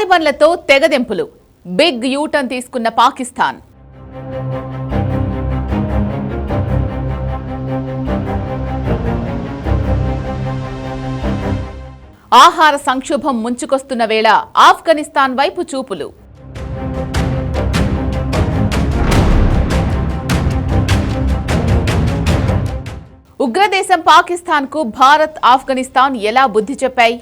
తాలిబన్లతో తెగదెంపులు. Big U turn తీసుకున్న పాకిస్తాన్. ఆహార సంక్షోభం ముంచుకొస్తున్న వేళ ఆఫ్ఘనిస్తాన్ వైపు చూపులు. ఉగ్రదేశం పాకిస్తాన్కు భారత్ ఆఫ్ఘనిస్తాన్ ఎలా బుద్ధి చెప్పాయి?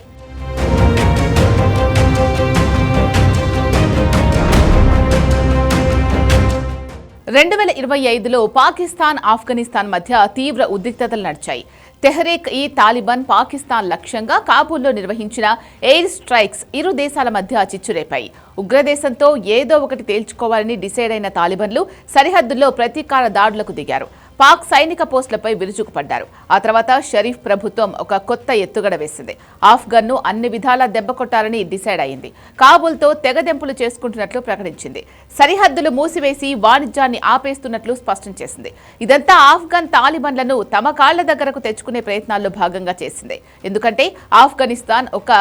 రెండు వేల ఇరవై ఐదులో పాకిస్తాన్ ఆఫ్ఘనిస్తాన్ మధ్య తీవ్ర ఉద్రిక్తతలు నడిచాయి. తెహ్రీక్ ఈ తాలిబాన్ పాకిస్తాన్ లక్ష్యంగా కాబూల్లో నిర్వహించిన ఎయిర్ స్ట్రైక్స్ ఇరు దేశాల మధ్య చిచ్చురేపాయి. ఉగ్రదేశంతో ఏదో ఒకటి తేల్చుకోవాలని డిసైడ్ అయిన తాలిబన్లు సరిహద్దుల్లో ప్రతీకార దాడులకు దిగారు. పాక్ సైనిక పోస్టులపై విరుచుకుపడ్డారు. ఆ తర్వాత షరీఫ్ ప్రభుత్వం ఒక కొత్త ఎత్తుగడ వేసింది. ఆఫ్ఘన్ను అన్ని విధాలా దెబ్బకొట్టాలని డిసైడ్ అయింది. కాబూల్తో తెగదెంపులు చేసుకుంటున్నట్లు ప్రకటించింది. సరిహద్దులు మూసివేసి వాణిజ్యాన్ని ఆపేస్తున్నట్లు స్పష్టం చేసింది. ఇదంతా ఆఫ్ఘన్ తాలిబన్లను తమ కాళ్ళ దగ్గరకు తెచ్చుకునే ప్రయత్నాల్లో భాగంగా చేసింది. ఎందుకంటే ఆఫ్ఘనిస్తాన్ ఒక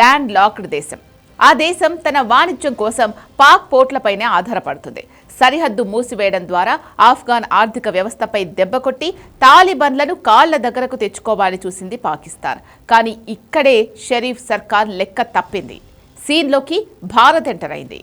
ల్యాండ్ లాక్డ్ దేశం. ఆ దేశం తన వాణిజ్యం కోసం పాక్ పోర్ట్లపైనే ఆధారపడుతుంది. సరిహద్దు మూసివేయడం ద్వారా ఆఫ్ఘాన్ ఆర్థిక వ్యవస్థపై దెబ్బకొట్టి తాలిబన్లను కాళ్ళ దగ్గరకు తెచ్చుకోవాలని చూసింది పాకిస్తాన్. కానీ ఇక్కడే షరీఫ్ సర్కార్ లెక్క తప్పింది. సీన్లోకి భారత్ ఎంటర్ అయింది.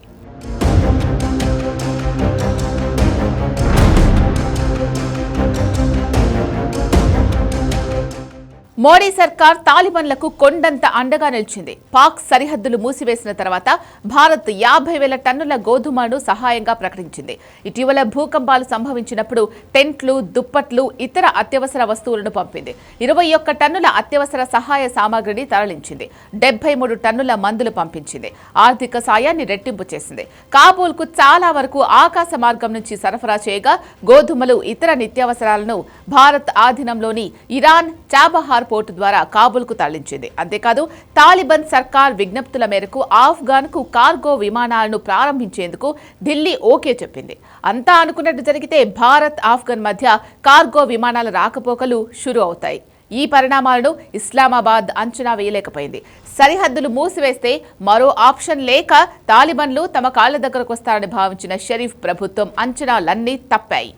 మోడీ సర్కార్ తాలిబన్లకు కొండంత అండగా నిలిచింది. పాక్ సరిహద్దులు మూసివేసిన తర్వాత భారత్ యాభై వేల టన్నుల గోధుమను సహాయంగా ప్రకటించింది. ఇటీవల భూకంపాలు సంభవించినప్పుడు టెంట్లు దుప్పట్లు ఇతర అత్యవసర వస్తువులను పంపింది. ఇరవై ఒక్క టన్నుల అత్యవసర సహాయ సామాగ్రిని తరలించింది. డెబ్బై మూడు టన్నుల మందులు పంపించింది. ఆర్థిక సాయాన్ని రెట్టింపు చేసింది. కాబూల్కు చాలా వరకు ఆకాశ మార్గం నుంచి సరఫరా చేయగా గోధుమలు ఇతర నిత్యావసరాలను భారత్ ఆధీనంలోని ఇరాన్ చాబహార్ పోర్టు ద్వారా కాబుల్కు తరలించింది. అంతేకాదు తాలిబన్ సర్కార్ విజ్ఞప్తుల మేరకు ఆఫ్ఘాన్కు కార్గో విమానాలను ప్రారంభించేందుకు ఢిల్లీ ఓకే చెప్పింది. అంతా అనుకున్నట్టు జరిగితే భారత్ ఆఫ్ఘన్ మధ్య కార్గో విమానాల రాకపోకలు షురు అవుతాయి. ఈ పరిణామాలను ఇస్లామాబాద్ అంచనా వేయలేకపోయింది. సరిహద్దులు మూసివేస్తే మరో ఆప్షన్ లేక తాలిబన్లు తమ కాళ్ళ దగ్గరకు వస్తారని భావించిన షరీఫ్ ప్రభుత్వం అంచనాలన్నీ తప్పాయి.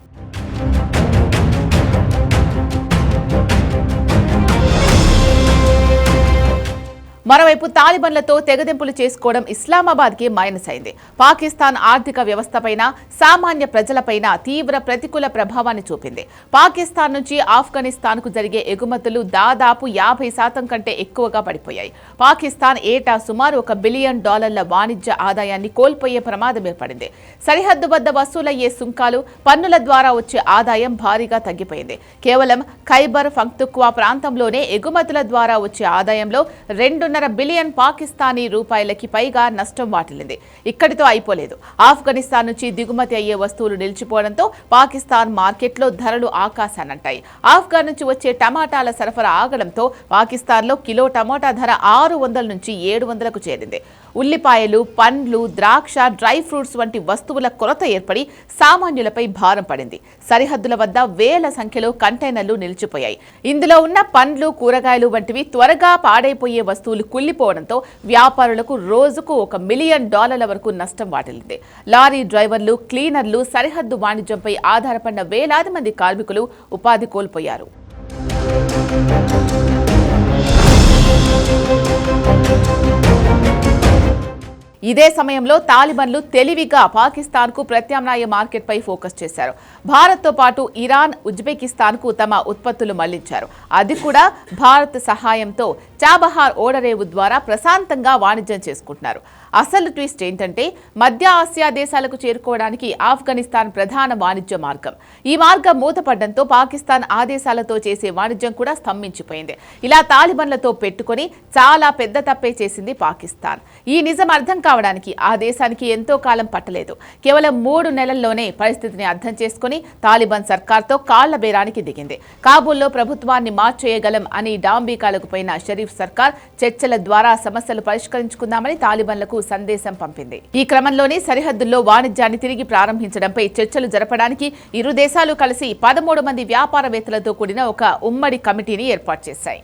మరోవైపు తాలిబన్లతో తెగదెంపులు చేసుకోవడం ఇస్లామాబాద్కి మైనస్ అయింది. పాకిస్తాన్ ఆర్థిక వ్యవస్థపైన సామాన్య ప్రజలపైన తీవ్ర ప్రతికూల ప్రభావాన్ని చూపింది. పాకిస్తాన్ నుంచి ఆఫ్ఘనిస్తాన్కు జరిగే ఎగుమతులు దాదాపు యాభై శాతం కంటే ఎక్కువగా పడిపోయాయి. పాకిస్తాన్ ఏటా సుమారు ఒక బిలియన్ డాలర్ల వాణిజ్య ఆదాయాన్ని కోల్పోయే ప్రమాదం ఏర్పడింది. సరిహద్దు వద్ద వసూలయ్యే సుంకాలు పన్నుల ద్వారా వచ్చే ఆదాయం భారీగా తగ్గిపోయింది. కేవలం ఖైబర్ ఫంక్తుక్వా ప్రాంతంలోనే ఎగుమతుల ద్వారా వచ్చే ఆదాయంలో రెండున్నర బిలియన్ పాకిస్తానీ రూపాయలకి పైగా నష్టం వాటిల్లింది. ఇక్కడితో అయిపోలేదు. ఆఫ్ఘనిస్తాన్ నుంచి దిగుమతి అయ్యే వస్తువులు నిలిచిపోవడంతో పాకిస్తాన్ మార్కెట్లో ధరలు ఆకాశానంటాయి ఆఫ్ఘన్ నుంచి వచ్చే టమాటాల సరఫరా ఆగడంతో పాకిస్తాన్లో కిలో టమాటా ధర ఆరు వందల నుంచి ఏడు వందలకు చేరింది. ఉల్లిపాయలు పండ్లు ద్రాక్ష డ్రై ఫ్రూట్స్ వంటి వస్తువుల కొరత ఏర్పడి సామాన్యులపై భారం పడింది. సరిహద్దుల వద్ద వేల సంఖ్యలో కంటైనర్లు నిలిచిపోయాయి. ఇందులో ఉన్న పండ్లు కూరగాయలు వంటివి త్వరగా పాడైపోయే వస్తువులు కుళ్ళిపోవడంతో వ్యాపారులకు రోజుకు ఒక మిలియన్ డాలర్ల వరకు నష్టం వాటిల్లింది. లారీ డ్రైవర్లు క్లీనర్లు సరిహద్దు వాణిజ్యంపై ఆధారపడిన వేలాది మంది కార్మికులు ఉపాధి కోల్పోయారు. ఇదే సమయంలో తాలిబన్లు తెలివిగా పాకిస్తాన్కు ప్రత్యామ్నాయ మార్కెట్పై ఫోకస్ చేశారు. భారత్తో పాటు ఇరాన్ ఉజ్బెకిస్తాన్కు తమ ఉత్పత్తులు మళ్ళించారు. అది కూడా భారత్ సహాయంతో చాబహార్ ఓడరేవు ద్వారా ప్రశాంతంగా వాణిజ్యం చేసుకుంటున్నారు. అసలు ట్విస్ట్ ఏంటంటే మధ్య ఆసియా దేశాలకు చేరుకోవడానికి ఆఫ్ఘనిస్తాన్ ప్రధాన వాణిజ్య మార్గం. ఈ మార్గం మూతపడడంతో పాకిస్తాన్ ఆదేశాలతో చేసే వాణిజ్యం కూడా స్తంభించిపోయింది. ఇలా తాలిబన్లతో పెట్టుకొని చాలా పెద్ద తప్పే చేసింది పాకిస్తాన్. ఈ నిజం అర్థం కావడానికి ఆ దేశానికి ఎంతో కాలం పట్టలేదు. కేవలం మూడు నెలల్లోనే పరిస్థితిని అర్థం చేసుకుని తాలిబాన్ సర్కార్తో కాళ్ళ బేరానికి దిగింది. కాబూల్లో ప్రభుత్వాన్ని మార్చేయగలం అని డాంబీకాలకు పోయిన షరీఫ్ సర్కార్ చర్చల ద్వారా సమస్యలు పరిష్కరించుకుందామని తాలిబాన్లకు సందేశం పంపింది. ఈ క్రమంలోనే సరిహద్దుల్లో వాణిజ్యాన్ని తిరిగి ప్రారంభించడంపై చర్చలు జరపడానికి ఇరు దేశాలు కలిసి పదమూడు మంది వ్యాపారవేత్తలతో కూడిన ఒక ఉమ్మడి కమిటీని ఏర్పాటు చేశాయి.